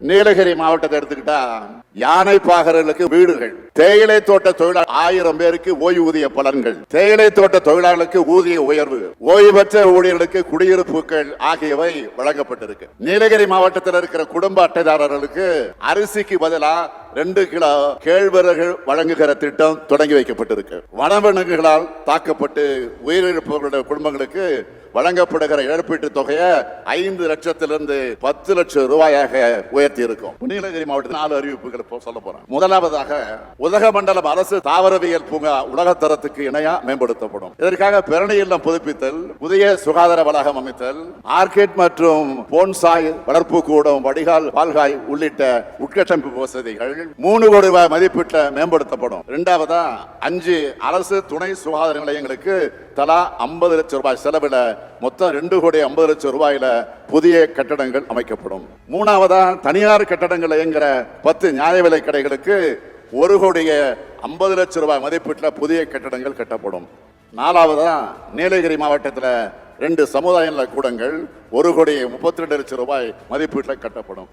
நீலகிரி மாவட்டத்தை எடுத்துக்கிட்டா யானை பாகர்களுக்கு வீடுகள். தேயிலை தோட்ட தொழிலாளர் ஆயிரம் பேருக்கு ஓய்வூதிய பலன்கள். தேயிலை தோட்ட தொழிலாளர்களுக்கு ஊதிய உயர்வு. ஓய்வு பெற்ற ஊழியர்களுக்கு குடியிருப்புகள் ஆகியவை வழங்கப்பட்டிருக்கு. நீலகிரி மாவட்டத்தில் இருக்கிற குடும்ப அட்டைதாரர்களுக்கு அரிசிக்கு பதிலா ரெண்டு கிலோ கேழ்வரகு வழங்குகிற திட்டம் தொடங்கி வைக்கப்பட்டிருக்கு. வனவிலங்குகளால் தாக்கப்பட்டு உயிரிழப்பவர்களுடைய குடும்பங்களுக்கு வழங்கப்படுகிற இழப்பீட்டு தொகையை ஐந்து லட்சத்திலிருந்து பத்து லட்சம் ரூபாயாக உயர்த்தி இருக்கும் நீலகிரி மாவட்டத்தில் நாலு அறிவிப்புகள் இப்போ சொல்ல போறேன் முதலாவதாக உதகமண்டலம் அரசு தாவரவியல் பூங்கா உலகத்தரத்துக்கு இணையா மேம்படுத்தப்படும். இதற்காக பிரணி இல்லம் புதுப்பித்தல் புதிய சுகாதார வளாகம் அமைத்தல் ஆர்கிட் மற்றும் போன்சாய் வளர்ப்பு கூடம் வடிகால் பால்காய் உள்ளிட்ட உட்கட்டமைப்பு வசதிகள் மூணு கோடி ரூபாய் மதிப்பீட்டில் மேம்படுத்தப்படும். இரண்டாவதா அஞ்சு அரசு துணை சுகாதார நிலையங்களுக்கு தலா ஐம்பது லட்சம் ரூபாய் செலவில் மொத்தம் ரெண்டு கோடி ஐம்பது லட்சம் ரூபாயில புதிய கட்டடங்கள் அமைக்கப்படும். மூணாவதா தனியார் கட்டடங்கள் இயங்குற பத்து நியாய விலை கடைகளுக்கு ஒரு கோடிய ஐம்பது லட்சம் ரூபாய் மதிப்பீட்டில் புதிய கட்டடங்கள் கட்டப்படும். நாலாவதா நீலகிரி மாவட்டத்தில் ரெண்டு சமுதாய நல கூடங்கள் ஒரு கோடி முப்பத்தி ரெண்டு லட்சம் ரூபாய் மதிப்பீட்டில் கட்டப்படும்.